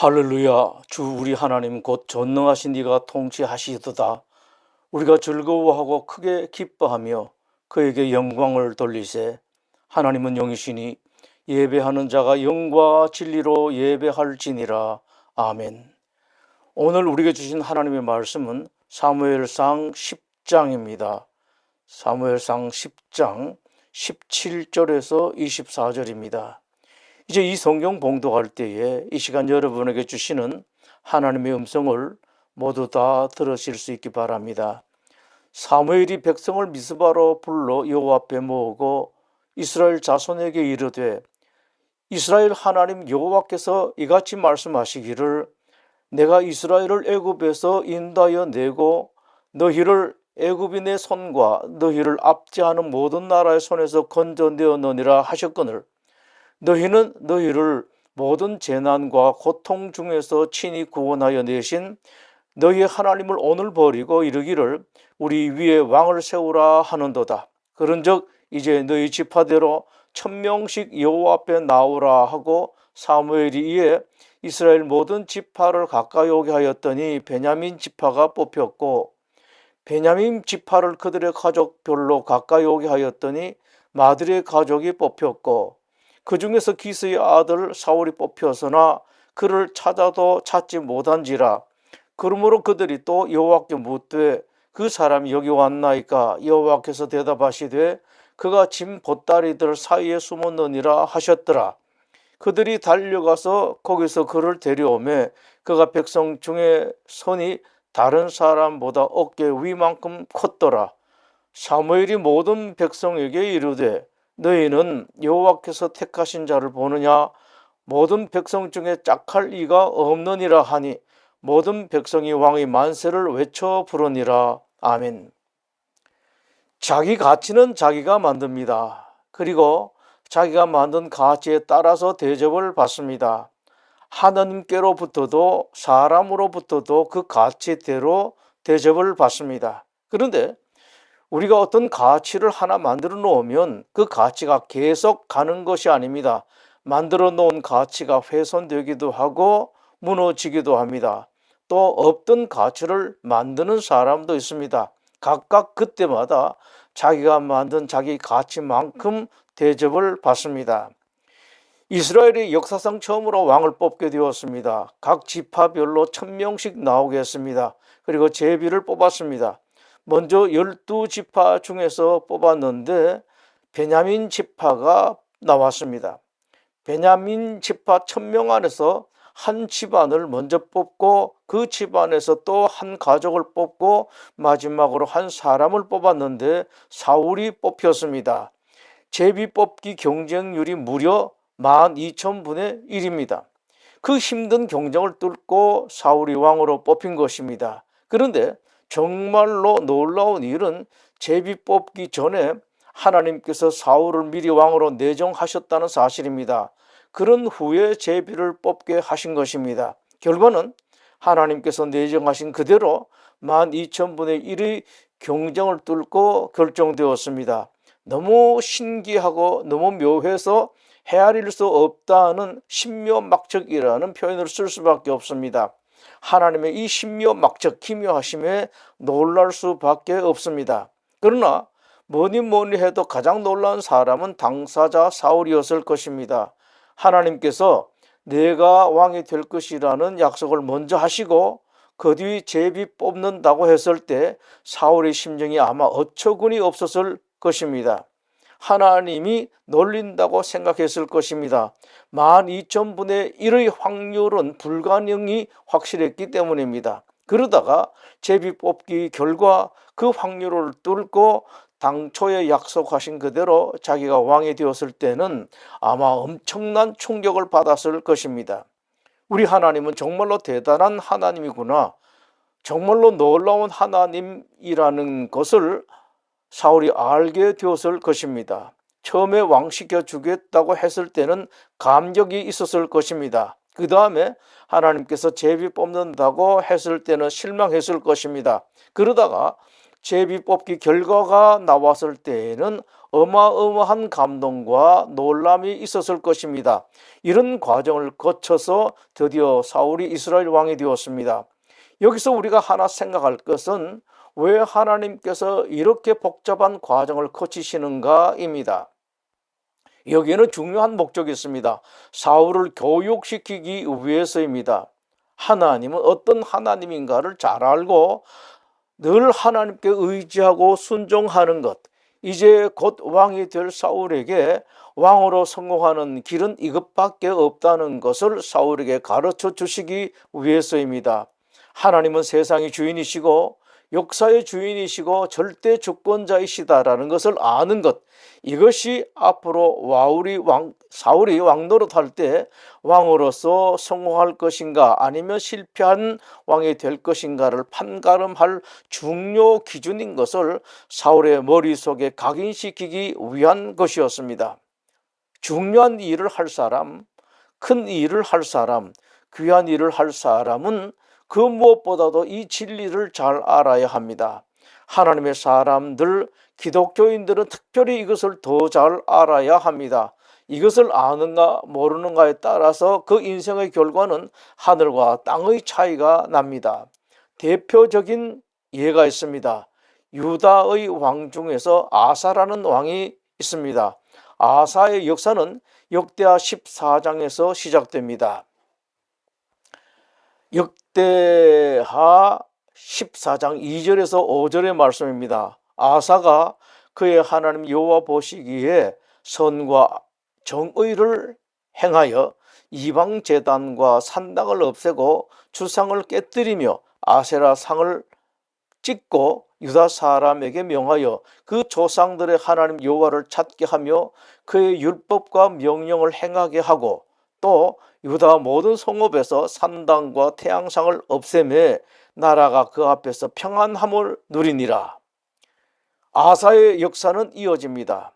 할렐루야. 주 우리 하나님 곧 전능하신 이가 통치하시도다. 우리가 즐거워하고 크게 기뻐하며 그에게 영광을 돌리세. 하나님은 영이시니 예배하는 자가 영과 진리로 예배할지니라. 아멘. 오늘 우리에게 주신 하나님의 말씀은 사무엘상 10장입니다. 사무엘상 10장 17절에서 24절입니다 이제 이 성경 봉독할 때에 이 시간 여러분에게 주시는 하나님의 음성을 모두 다 들으실 수 있기 바랍니다. 사무엘이 백성을 미스바로 불러 여호와 앞에 모으고 이스라엘 자손에게 이르되 이스라엘 하나님 여호와께서 이같이 말씀하시기를 내가 이스라엘을 애굽에서 인도하여 내고 너희를 애굽인의 손과 너희를 압제하는 모든 나라의 손에서 건져내었느니라 하셨거늘 너희는 너희를 모든 재난과 고통 중에서 친히 구원하여 내신 너희 하나님을 오늘 버리고 이르기를 우리 위에 왕을 세우라 하는도다. 그런즉 이제 너희 지파대로 천명씩 여호와 앞에 나오라 하고 사무엘이 이에 이스라엘 모든 지파를 가까이 오게 하였더니 베냐민 지파가 뽑혔고 베냐민 지파를 그들의 가족별로 가까이 오게 하였더니 마들의 가족이 뽑혔고 그 중에서 기스의 아들 사울이 뽑혀서나 그를 찾아도 찾지 못한지라. 그러므로 그들이 또 여호와께 묻되 그 사람이 여기 왔나이까? 여호와께서 대답하시되 그가 짐 보따리들 사이에 숨었느니라 하셨더라. 그들이 달려가서 거기서 그를 데려오매 그가 백성 중에 손이 다른 사람보다 어깨 위만큼 컸더라. 사무엘이 모든 백성에게 이르되 너희는 여호와께서 택하신 자를 보느냐 모든 백성 중에 짝할 이가 없느니라 하니 모든 백성이 왕의 만세를 외쳐 부르니라 아멘. 자기 가치는 자기가 만듭니다. 그리고 자기가 만든 가치에 따라서 대접을 받습니다. 하나님께로부터도 사람으로부터도 그 가치대로 대접을 받습니다. 그런데 우리가 어떤 가치를 하나 만들어 놓으면 그 가치가 계속 가는 것이 아닙니다. 만들어 놓은 가치가 훼손되기도 하고 무너지기도 합니다. 또 없던 가치를 만드는 사람도 있습니다. 각각 그때마다 자기가 만든 자기 가치만큼 대접을 받습니다. 이스라엘이 역사상 처음으로 왕을 뽑게 되었습니다. 각 지파별로 천명씩 나오게 했습니다. 그리고 제비를 뽑았습니다. 먼저 열두 지파 중에서 뽑았는데 베냐민 지파가 나왔습니다. 베냐민 지파 천명 안에서 한 집안을 먼저 뽑고 그 집안에서 또 한 가족을 뽑고 마지막으로 한 사람을 뽑았는데 사울이 뽑혔습니다. 제비 뽑기 경쟁률이 무려 12,000분의 1입니다. 그 힘든 경쟁을 뚫고 사울이 왕으로 뽑힌 것입니다. 그런데 정말로 놀라운 일은 제비 뽑기 전에 하나님께서 사울을 미리 왕으로 내정하셨다는 사실입니다. 그런 후에 제비를 뽑게 하신 것입니다. 결과는 하나님께서 내정하신 그대로 12,000분의 1의 경쟁을 뚫고 결정되었습니다. 너무 신기하고 너무 묘해서 헤아릴 수 없다는 신묘막적이라는 표현을 쓸 수밖에 없습니다. 하나님의 이 신묘 막적 기묘하심에 놀랄 수밖에 없습니다. 그러나 뭐니 뭐니 해도 가장 놀라운 사람은 당사자 사울이었을 것입니다. 하나님께서 내가 왕이 될 것이라는 약속을 먼저 하시고 그 뒤 제비 뽑는다고 했을 때 사울의 심정이 아마 어처구니 없었을 것입니다. 하나님이 놀린다고 생각했을 것입니다. 12,000분의 1의 확률은 불가능이 확실했기 때문입니다. 그러다가 제비 뽑기 결과 그 확률을 뚫고 당초에 약속하신 그대로 자기가 왕이 되었을 때는 아마 엄청난 충격을 받았을 것입니다. 우리 하나님은 정말로 대단한 하나님이구나. 정말로 놀라운 하나님이라는 것을 사울이 알게 되었을 것입니다. 처음에 왕시켜 주겠다고 했을 때는 감격이 있었을 것입니다. 그 다음에 하나님께서 제비 뽑는다고 했을 때는 실망했을 것입니다. 그러다가 제비 뽑기 결과가 나왔을 때에는 어마어마한 감동과 놀람이 있었을 것입니다. 이런 과정을 거쳐서 드디어 사울이 이스라엘 왕이 되었습니다. 여기서 우리가 하나 생각할 것은 왜 하나님께서 이렇게 복잡한 과정을 거치시는가입니다. 여기에는 중요한 목적이 있습니다. 사울을 교육시키기 위해서입니다. 하나님은 어떤 하나님인가를 잘 알고 늘 하나님께 의지하고 순종하는 것. 이제 곧 왕이 될 사울에게 왕으로 성공하는 길은 이것밖에 없다는 것을 사울에게 가르쳐 주시기 위해서입니다. 하나님은 세상의 주인이시고 역사의 주인이시고 절대 주권자이시다라는 것을 아는 것 이것이 앞으로 와울이 왕 사울이 왕 노릇할 때 왕으로서 성공할 것인가 아니면 실패한 왕이 될 것인가를 판가름할 중요 기준인 것을 사울의 머릿속에 각인시키기 위한 것이었습니다. 중요한 일을 할 사람, 큰 일을 할 사람, 귀한 일을 할 사람은 그 무엇보다도 이 진리를 잘 알아야 합니다. 하나님의 사람들, 기독교인들은 특별히 이것을 더 잘 알아야 합니다. 이것을 아는가 모르는가에 따라서 그 인생의 결과는 하늘과 땅의 차이가 납니다. 대표적인 예가 있습니다. 유다의 왕 중에서 아사라는 왕이 있습니다. 아사의 역사는 역대하 14장에서 시작됩니다. 역대하 14장 2절에서 5절의 말씀입니다. 아사가 그의 하나님 여호와 보시기에 선과 정의를 행하여 이방 제단과 산당을 없애고 주상을 깨뜨리며 아세라 상을 찍고 유다 사람에게 명하여 그 조상들의 하나님 여호와를 찾게 하며 그의 율법과 명령을 행하게 하고 또 유다 모든 성읍에서 산당과 태양상을 없애매 나라가 그 앞에서 평안함을 누리니라. 아사의 역사는 이어집니다.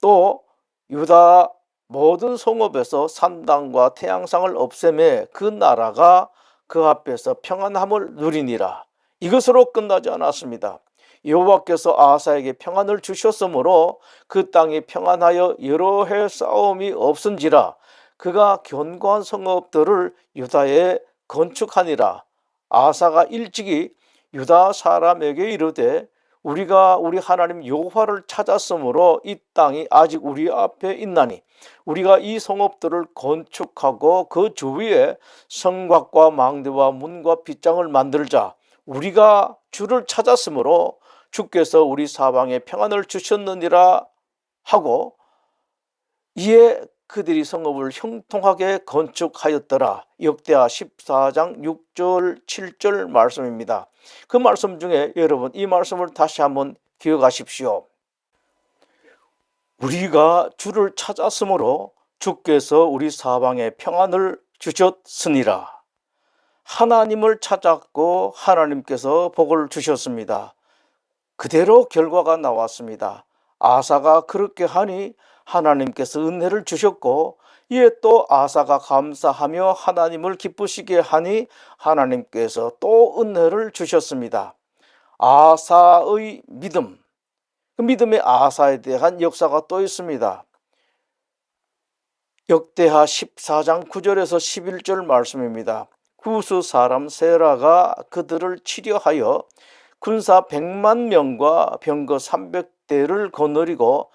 또 유다 모든 성읍에서 산당과 태양상을 없애매 그 나라가 그 앞에서 평안함을 누리니라. 이것으로 끝나지 않았습니다. 여호와께서 아사에게 평안을 주셨으므로 그 땅이 평안하여 여러 해 싸움이 없은지라 그가 견고한 성읍들을 유다에 건축하니라. 아사가 일찍이 유다 사람에게 이르되 우리가 우리 하나님 여호와를 찾았으므로 이 땅이 아직 우리 앞에 있나니 우리가 이 성읍들을 건축하고 그 주위에 성곽과 망대와 문과 빗장을 만들자 우리가 주를 찾았으므로 주께서 우리 사방에 평안을 주셨느니라 하고 이에 그들이 성읍을 형통하게 건축하였더라. 역대하 14장 6절 7절 말씀입니다. 그 말씀 중에 여러분 이 말씀을 다시 한번 기억하십시오. 우리가 주를 찾았으므로 주께서 우리 사방에 평안을 주셨으니라. 하나님을 찾았고 하나님께서 복을 주셨습니다. 그대로 결과가 나왔습니다. 아사가 그렇게 하니 하나님께서 은혜를 주셨고 이에 또 아사가 감사하며 하나님을 기쁘시게 하니 하나님께서 또 은혜를 주셨습니다. 아사의 믿음, 그 믿음의 아사에 대한 역사가 또 있습니다. 역대하 14장 9절에서 11절 말씀입니다. 구수 사람 세라가 그들을 치려하여 군사 100만 명과 병거 300대를 거느리고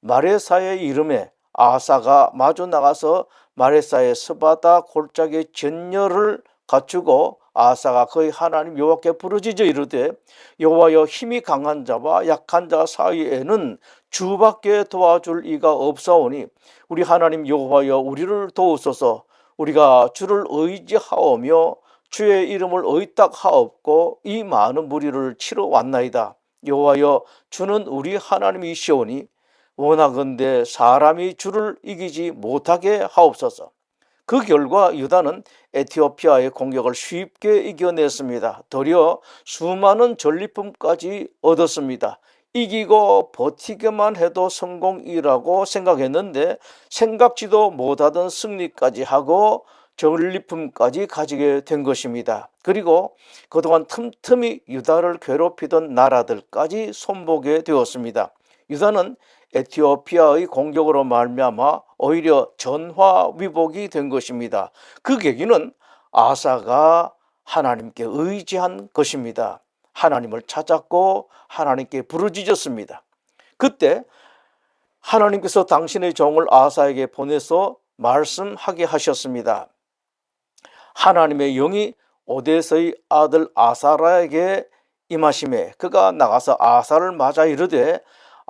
마레사의 이름에 아사가 마주 나가서 마레사의 스바다 골짜기 전열을 갖추고 아사가 거의 하나님 여호와께 부르짖어 이르되 여호와여 힘이 강한 자와 약한 자 사이에는 주밖에 도와줄 이가 없사오니 우리 하나님 여호와여 우리를 도우소서. 우리가 주를 의지하오며 주의 이름을 의탁하옵고 이 많은 무리를 치러 왔나이다. 여호와여 주는 우리 하나님이시오니 원하건대 사람이 주를 이기지 못하게 하옵소서. 그 결과 유다는 에티오피아의 공격을 쉽게 이겨냈습니다. 도리어 수많은 전리품까지 얻었습니다. 이기고 버티기만 해도 성공이라고 생각했는데 생각지도 못하던 승리까지 하고 전리품까지 가지게 된 것입니다. 그리고 그동안 틈틈이 유다를 괴롭히던 나라들까지 손보게 되었습니다. 유다는 에티오피아의 공격으로 말미암아 오히려 전화위복이 된 것입니다. 그 계기는 아사가 하나님께 의지한 것입니다. 하나님을 찾았고 하나님께 부르짖었습니다. 그때 하나님께서 당신의 종을 아사에게 보내서 말씀하게 하셨습니다. 하나님의 영이 오데스의 아들 아사라에게 임하심에 그가 나가서 아사를 맞아 이르되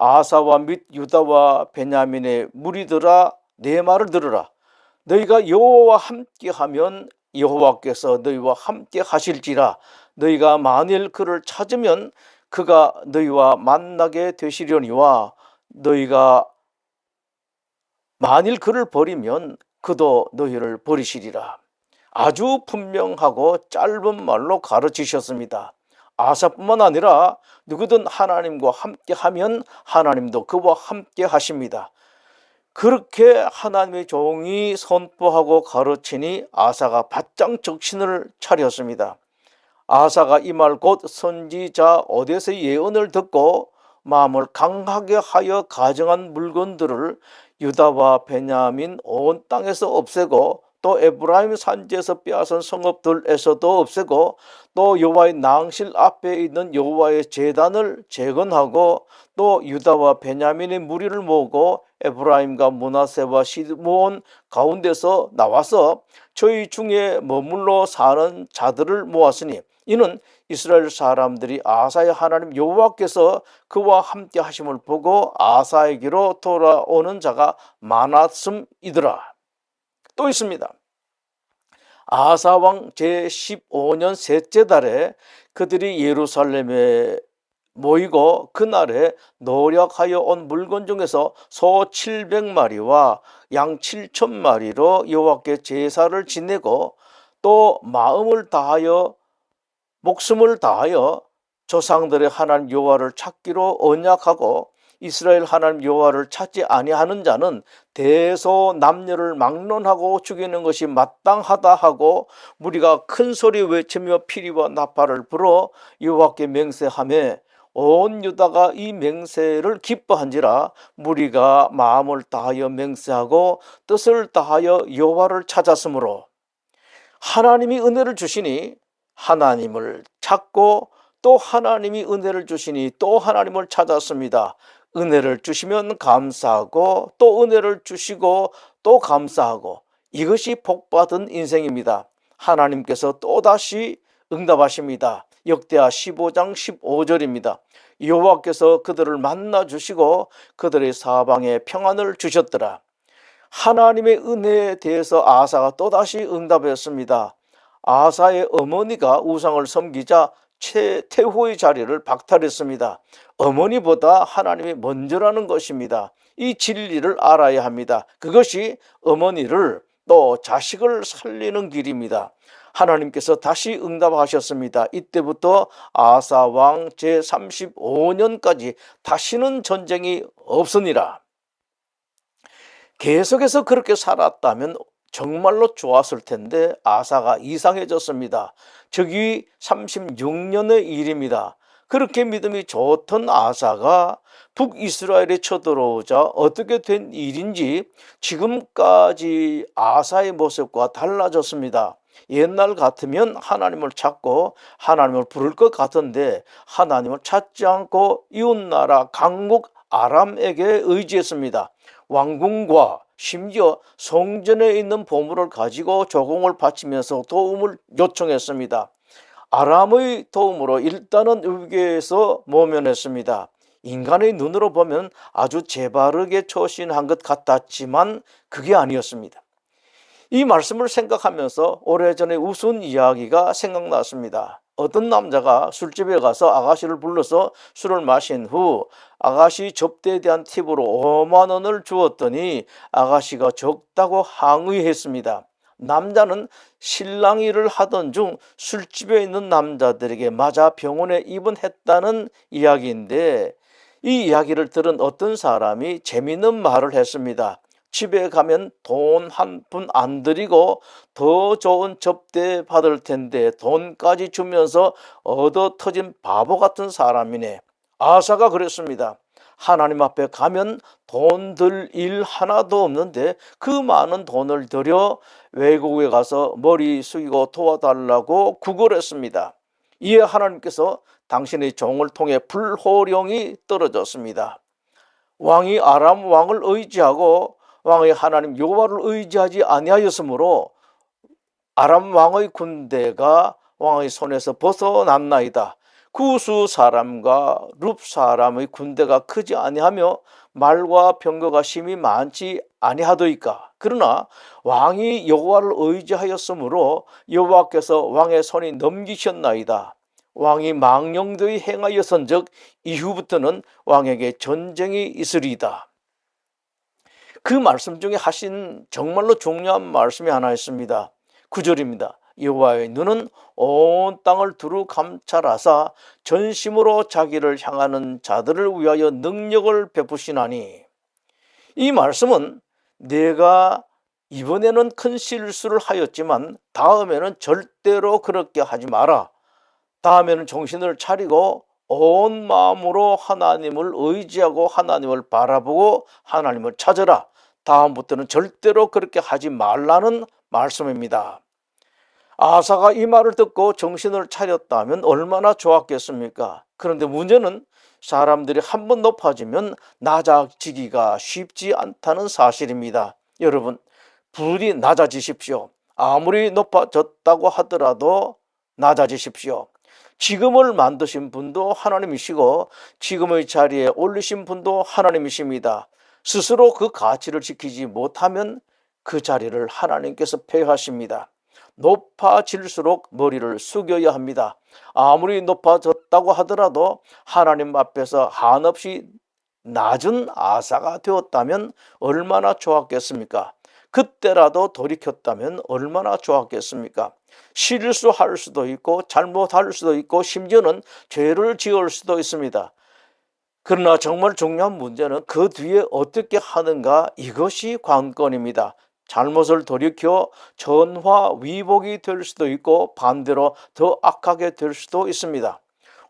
아사와 및 유다와 베냐민의 무리들아 내 말을 들으라 너희가 여호와와 함께하면 여호와께서 너희와 함께 하실지라 너희가 만일 그를 찾으면 그가 너희와 만나게 되시려니와 너희가 만일 그를 버리면 그도 너희를 버리시리라. 아주 분명하고 짧은 말로 가르치셨습니다. 아사뿐만 아니라 누구든 하나님과 함께 하면 하나님도 그와 함께 하십니다. 그렇게 하나님의 종이 선포하고 가르치니 아사가 바짝 정신을 차렸습니다. 아사가 이 말 곧 선지자 오데스의 예언을 듣고 마음을 강하게 하여 가정한 물건들을 유다와 베냐민 온 땅에서 없애고 또 에브라임 산지에서 빼앗은 성읍들에서도 없애고 또 여호와의 낭실 앞에 있는 여호와의 제단을 재건하고 또 유다와 베냐민의 무리를 모으고 에브라임과 문하세와 시므온 가운데서 나와서 저희 중에 머물러 사는 자들을 모았으니 이는 이스라엘 사람들이 아사의 하나님 여호와께서 그와 함께 하심을 보고 아사에게로 돌아오는 자가 많았음이더라. 또 있습니다. 아사왕 제15년 셋째 달에 그들이 예루살렘에 모이고 그날에 노력하여 온 물건 중에서 소 700마리와 양 7천마리로 여호와께 제사를 지내고 또 마음을 다하여 목숨을 다하여 조상들의 하나님 여호와를 찾기로 언약하고 이스라엘 하나님 여호와를 찾지 아니하는 자는 대소 남녀를 막론하고 죽이는 것이 마땅하다 하고 무리가 큰 소리 외치며 피리와 나팔을 불어 여호와께 맹세하며 온 유다가 이 맹세를 기뻐한지라 무리가 마음을 다하여 맹세하고 뜻을 다하여 여호와를 찾았으므로 하나님이 은혜를 주시니 하나님을 찾고 또 하나님이 은혜를 주시니 또 하나님을 찾았습니다. 은혜를 주시면 감사하고 또 은혜를 주시고 또 감사하고 이것이 복받은 인생입니다. 하나님께서 또다시 응답하십니다. 역대하 15장 15절입니다. 여호와께서 그들을 만나 주시고 그들의 사방에 평안을 주셨더라. 하나님의 은혜에 대해서 아사가 또다시 응답했습니다. 아사의 어머니가 우상을 섬기자 최태후의 자리를 박탈했습니다. 어머니보다 하나님이 먼저라는 것입니다. 이 진리를 알아야 합니다. 그것이 어머니를 또 자식을 살리는 길입니다. 하나님께서 다시 응답하셨습니다. 이때부터 아사 왕 제35년까지 다시는 전쟁이 없으니라. 계속해서 그렇게 살았다면 정말로 좋았을 텐데 아사가 이상해졌습니다. 저기 36년의 일입니다. 그렇게 믿음이 좋던 아사가 북이스라엘에 쳐들어오자 어떻게 된 일인지 지금까지 아사의 모습과 달라졌습니다. 옛날 같으면 하나님을 찾고 하나님을 부를 것 같은데 하나님을 찾지 않고 이웃나라 강국 아람에게 의지했습니다. 왕궁과 심지어 성전에 있는 보물을 가지고 조공을 바치면서 도움을 요청했습니다. 아람의 도움으로 일단은 위기에서 모면했습니다. 인간의 눈으로 보면 아주 재바르게 초신한 것 같았지만 그게 아니었습니다. 이 말씀을 생각하면서 오래전에 우스운 이야기가 생각났습니다. 어떤 남자가 술집에 가서 아가씨를 불러서 술을 마신 후 아가씨 접대에 대한 팁으로 5만 원을 주었더니 아가씨가 적다고 항의했습니다. 남자는 신랑 일을 하던 중 술집에 있는 남자들에게 맞아 병원에 입원했다는 이야기인데 이 이야기를 들은 어떤 사람이 재미있는 말을 했습니다. 집에 가면 돈 한 푼안 들이고 더 좋은 접대 받을 텐데 돈까지 주면서 얻어 터진 바보 같은 사람이네. 아사가 그랬습니다. 하나님 앞에 가면 돈 들 일 하나도 없는데 그 많은 돈을 들여 외국에 가서 머리 숙이고 도와달라고 구걸했습니다. 이에 하나님께서 당신의 종을 통해 불호령이 떨어졌습니다. 왕이 아람 왕을 의지하고 왕의 하나님 여호와를 의지하지 아니하였으므로 아람 왕의 군대가 왕의 손에서 벗어났나이다. 구수 사람과 룹 사람의 군대가 크지 아니하며 말과 병거가 심히 많지 아니하더이까. 그러나 왕이 여호와를 의지하였으므로 여호와께서 왕의 손이 넘기셨나이다. 왕이 망령되이 행하였은즉 이후부터는 왕에게 전쟁이 있으리이다. 그 말씀 중에 하신 정말로 중요한 말씀이 하나 있습니다. 9절입니다. 여호와의 눈은 온 땅을 두루 감찰하사 전심으로 자기를 향하는 자들을 위하여 능력을 베푸시나니 이 말씀은 내가 이번에는 큰 실수를 하였지만 다음에는 절대로 그렇게 하지 마라. 다음에는 정신을 차리고 온 마음으로 하나님을 의지하고 하나님을 바라보고 하나님을 찾으라. 다음부터는 절대로 그렇게 하지 말라는 말씀입니다. 아사가 이 말을 듣고 정신을 차렸다면 얼마나 좋았겠습니까? 그런데 문제는 사람들이 한 번 높아지면 낮아지기가 쉽지 않다는 사실입니다. 여러분, 부디 낮아지십시오. 아무리 높아졌다고 하더라도 낮아지십시오. 지금을 만드신 분도 하나님이시고 지금의 자리에 올리신 분도 하나님이십니다. 스스로 그 가치를 지키지 못하면 그 자리를 하나님께서 폐하십니다. 높아질수록 머리를 숙여야 합니다. 아무리 높아졌다고 하더라도 하나님 앞에서 한없이 낮은 아사가 되었다면 얼마나 좋았겠습니까? 그때라도 돌이켰다면 얼마나 좋았겠습니까? 실수할 수도 있고 잘못할 수도 있고 심지어는 죄를 지을 수도 있습니다. 그러나 정말 중요한 문제는 그 뒤에 어떻게 하는가 이것이 관건입니다. 잘못을 돌이켜 전화 위복이 될 수도 있고 반대로 더 악하게 될 수도 있습니다.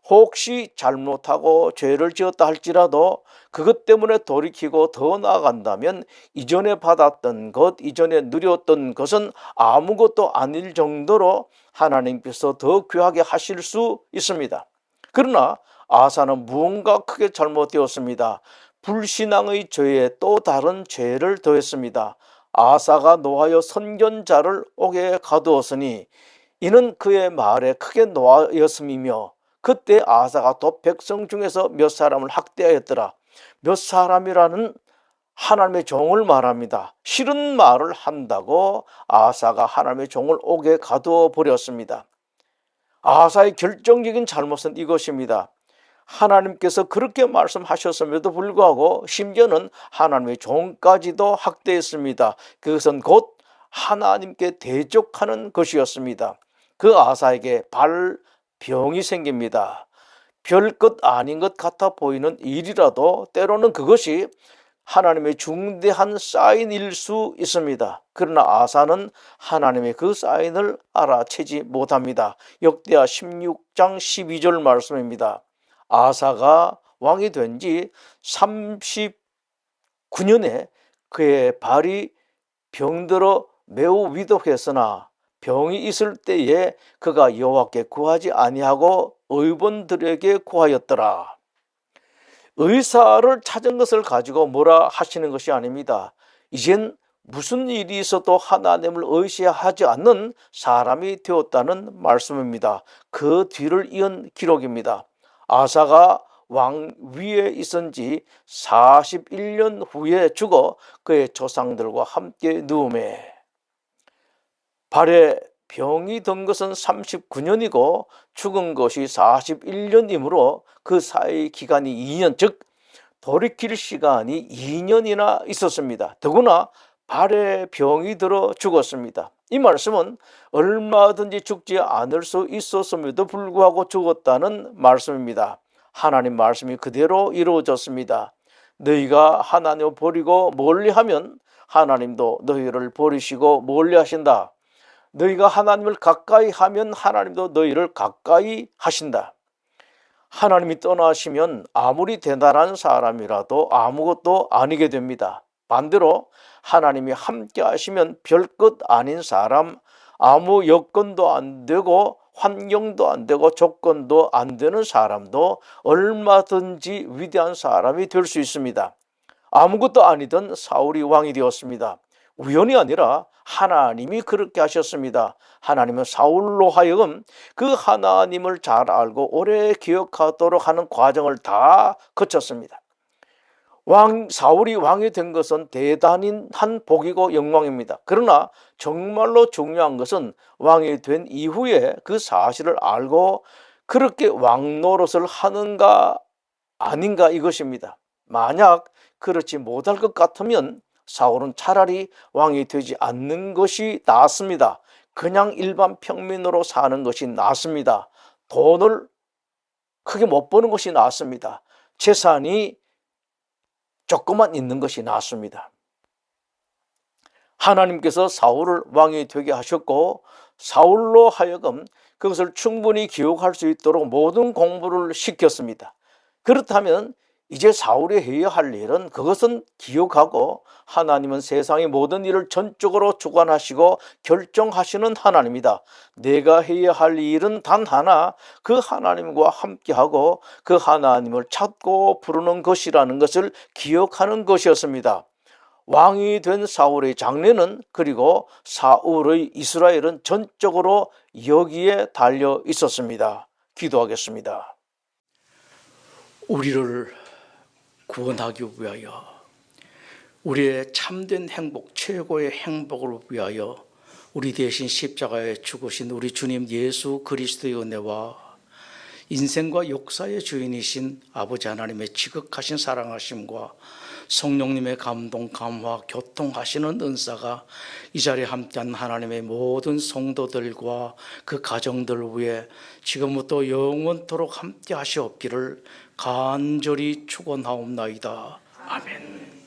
혹시 잘못하고 죄를 지었다 할지라도 그것 때문에 돌이키고 더 나아간다면 이전에 받았던 것, 이전에 누렸던 것은 아무것도 아닐 정도로 하나님께서 더 귀하게 하실 수 있습니다. 그러나 아사는 무언가 크게 잘못되었습니다. 불신앙의 죄에 또 다른 죄를 더했습니다. 아사가 노하여 선견자를 옥에 가두었으니 이는 그의 말에 크게 노하였음이며 그때 아사가 또 백성 중에서 몇 사람을 학대하였더라. 몇 사람이라는 하나님의 종을 말합니다. 싫은 말을 한다고 아사가 하나님의 종을 옥에 가두어 버렸습니다. 아사의 결정적인 잘못은 이것입니다. 하나님께서 그렇게 말씀하셨음에도 불구하고 심지어는 하나님의 종까지도 학대했습니다. 그것은 곧 하나님께 대적하는 것이었습니다. 그 아사에게 발 병이 생깁니다. 별것 아닌 것 같아 보이는 일이라도 때로는 그것이 하나님의 중대한 사인일 수 있습니다. 그러나 아사는 하나님의 그 사인을 알아채지 못합니다. 역대하 16장 12절 말씀입니다. 아사가 왕이 된 지 39년에 그의 발이 병들어 매우 위독했으나 병이 있을 때에 그가 여호와께 구하지 아니하고 의본들에게 구하였더라. 의사를 찾은 것을 가지고 뭐라 하시는 것이 아닙니다. 이젠 무슨 일이 있어도 하나님을 의시하지 않는 사람이 되었다는 말씀입니다. 그 뒤를 이은 기록입니다. 아사가 왕 위에 있은 지 41년 후에 죽어 그의 조상들과 함께 누움에 발에 병이 든 것은 39년이고 죽은 것이 41년이므로 그 사이 기간이 2년 즉 돌이킬 시간이 2년이나 있었습니다. 더구나 발에 병이 들어 죽었습니다. 이 말씀은 얼마든지 죽지 않을 수 있었음에도 불구하고 죽었다는 말씀입니다. 하나님 말씀이 그대로 이루어졌습니다. 너희가 하나님을 버리고 멀리하면 하나님도 너희를 버리시고 멀리 하신다. 너희가 하나님을 가까이 하면 하나님도 너희를 가까이 하신다. 하나님이 떠나시면 아무리 대단한 사람이라도 아무것도 아니게 됩니다. 반대로 하나님이 함께 하시면 별것 아닌 사람, 아무 여건도 안 되고 환경도 안 되고 조건도 안 되는 사람도 얼마든지 위대한 사람이 될 수 있습니다. 아무것도 아니던 사울이 왕이 되었습니다. 우연이 아니라 하나님이 그렇게 하셨습니다. 하나님은 사울로 하여금 그 하나님을 잘 알고 오래 기억하도록 하는 과정을 다 거쳤습니다. 왕 사울이 왕이 된 것은 대단한 한 복이고 영광입니다. 그러나 정말로 중요한 것은 왕이 된 이후에 그 사실을 알고 그렇게 왕 노릇을 하는가 아닌가 이것입니다. 만약 그렇지 못할 것 같으면 사울은 차라리 왕이 되지 않는 것이 낫습니다. 그냥 일반 평민으로 사는 것이 낫습니다. 돈을 크게 못 버는 것이 낫습니다. 재산이 조금만 있는 것이 낫습니다. 하나님께서 사울을 왕이 되게 하셨고 사울로 하여금 그것을 충분히 기억할 수 있도록 모든 공부를 시켰습니다. 그렇다면 이제 사울이 해야 할 일은 그것은 기억하고 하나님은 세상의 모든 일을 전적으로 주관하시고 결정하시는 하나님이다. 내가 해야 할 일은 단 하나 그 하나님과 함께하고 그 하나님을 찾고 부르는 것이라는 것을 기억하는 것이었습니다. 왕이 된 사울의 장래는 그리고 사울의 이스라엘은 전적으로 여기에 달려 있었습니다. 기도하겠습니다. 우리를 구원하기 위하여 우리의 참된 행복, 최고의 행복을 위하여 우리 대신 십자가에 죽으신 우리 주님 예수 그리스도의 은혜와 인생과 역사의 주인이신 아버지 하나님의 지극하신 사랑하심과 성령님의 감동, 감화, 교통하시는 은사가 이 자리에 함께한 하나님의 모든 성도들과 그 가정들 위해 지금부터 영원토록 함께 하시옵기를 간절히 축원하옵나이다. 아멘.